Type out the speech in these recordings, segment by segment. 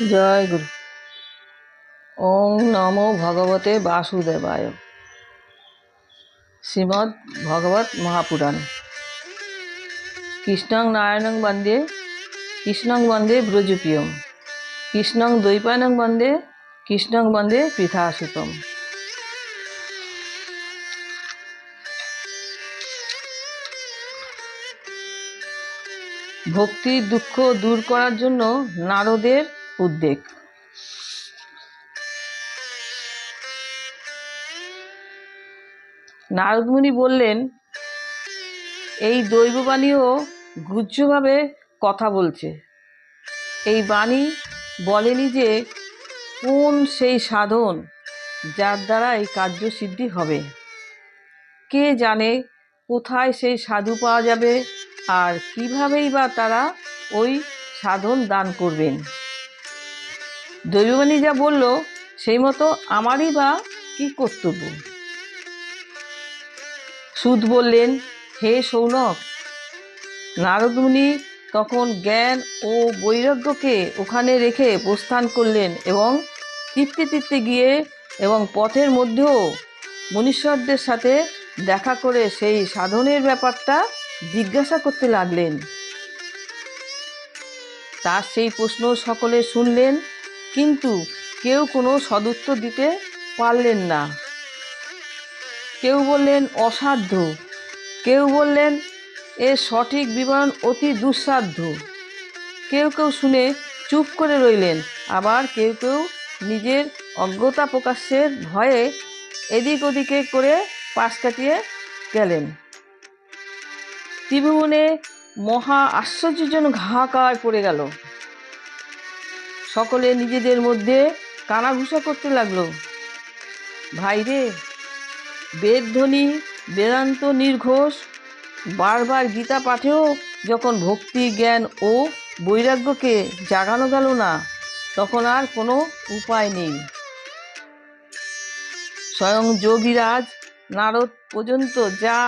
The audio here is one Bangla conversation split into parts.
জয় গুরু। ওং নমো ভগবতে বাসুদেবায়। শ্রীমদ্ ভগবত মহাপুরাণ। কৃষ্ণং নারায়ণং বন্দে, কৃষ্ণং বন্দে ব্রজপ্রিয়ম, কৃষ্ণং দ্বৈপায়নং বন্দে, কৃষ্ণং বন্দে পৃথাসুতম ভক্তির দুঃখ দূর করার জন্য নারদের উদ্বেগ। নারদমুনি বললেন, এই দৈববাণীও গুহ্যভাবে কথা বলছে। এই বাণী বলেনি যে কোন সেই সাধন যার দ্বারা এই কার্যসিদ্ধি হবে। কে জানে কোথায় সেই সাধু পাওয়া যাবে আর কিভাবেই বা তারা ওই সাধন দান করবেন? দৈববাণী যা বলল, সেই মতো আমারই বা কি কর্তব্য? সুদ বললেন, হে সৌনক, নারদমুনি তখন জ্ঞান ও বৈরাগ্যকে ওখানে রেখে প্রস্থান করলেন এবং তীর্থে তীর্থে গিয়ে এবং পথের মধ্যেও মনীশ্বরদের সাথে দেখা করে সেই সাধনের ব্যাপারটা জিজ্ঞাসা করতে লাগলেন। তার সেই প্রশ্ন সকলে শুনলেন কিন্তু কেউ কোনো সদুত্তর দিতে পারলেন না। কেউ বললেন, অসাধ্য। কেউ বললেন এর সঠিক বিবরণ অতি দুঃসাধ্য। কেউ কেউ শুনে চুপ করে রইলেন, আবার কেউ কেউ নিজের অজ্ঞতা প্রকাশের ভয়ে এদিক ওদিকে করে পাশ কাটিয়ে গেলেন। ত্রিভুবনে মহা আশ্চর্যজনক হাহাকার পড়ে গেল। সকলে নিজেদের মধ্যে কানাঘুষা করতে লাগল। ভাইরে বেদধ্বনি, বেদান্ত নির্ঘোষ, বারবার গীতা পাঠেও যখন ভক্তি, জ্ঞান ও বৈরাগ্যকে জাগানো গেল না, তখন আর কোনো উপায় নেই। স্বয়ং যোগীরাজ নারদ পর্যন্ত যা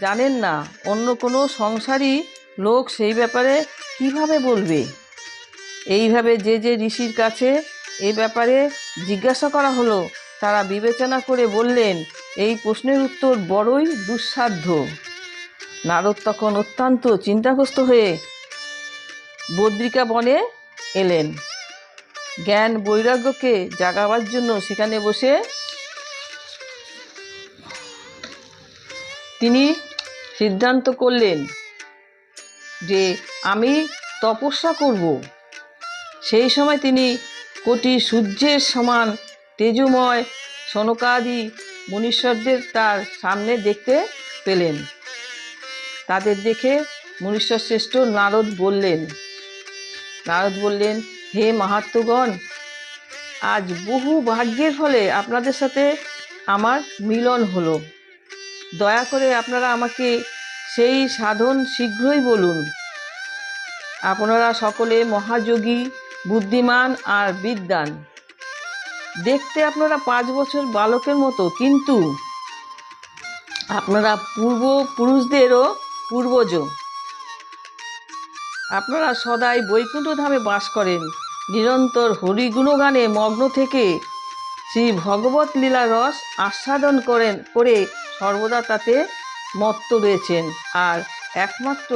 জানেন না, অন্য কোনো সংসারী লোক সেই ব্যাপারে কীভাবে বলবে? এইভাবে যে যে ঋষির কাছে এ ব্যাপারে জিজ্ঞাসা করা হলো, তারা বিবেচনা করে বললেন, এই প্রশ্নের উত্তর বড়ই দুঃসাধ্য। নারদ তখন অত্যন্ত চিন্তাগ্রস্ত হয়ে বদ্রিকা বনে এলেন। জ্ঞান বৈরাগ্যকে জাগাবার জন্য সেখানে বসে তিনি সিদ্ধান্ত করলেন যে আমি তপস্যা করব। সেই সময় তিনি কোটি সূর্যের সমান তেজময় সনকাদি মনীশ্বরদের তার সামনে দেখতে পেলেন। তাদের দেখে মনীশ্বর শ্রেষ্ঠ নারদ বললেন নারদ বললেন, হে মাহাত্মগণ আজ বহু ভাগ্যের ফলে আপনাদের সাথে আমার মিলন হলো। দয়া করে আপনারা আমাকে সেই সাধন শীঘ্রই বলুন। আপনারা সকলে মহাযোগী বুদ্ধিমান আর বিদ্যান। দেখতে আপনারা পাঁচ বছর বালকের মতো, কিন্তু আপনারা পূর্ব পুরুষদেরও পূর্বজ। আপনারা সদাই বৈকুণ্ঠ ধামে বাস করেন, নিরন্তর হরিগুণগানে মগ্ন থেকে শ্রী ভগবত লীলা রস আস্বাদন করেন, করে সর্বদা তাতে মত্ত রয়েছেন। আর একমাত্র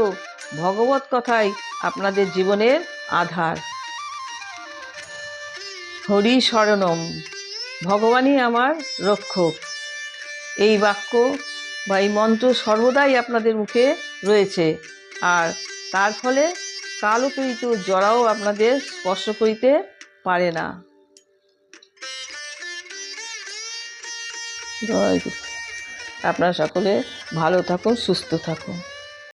ভগবত কথাই আপনাদের জীবনের আধার। হরি শরণম। ভগবানই আমার রক্ষক। এই বাক্য বা এই মন্ত্র সর্বদাই আপনাদের মুখে রয়েছে। আর তার ফলে কালপীড়িত জরাও আপনাদের স্পর্শ করিতে পারে না। আপনারা সকলে ভালো থাকুন, সুস্থ থাকুন।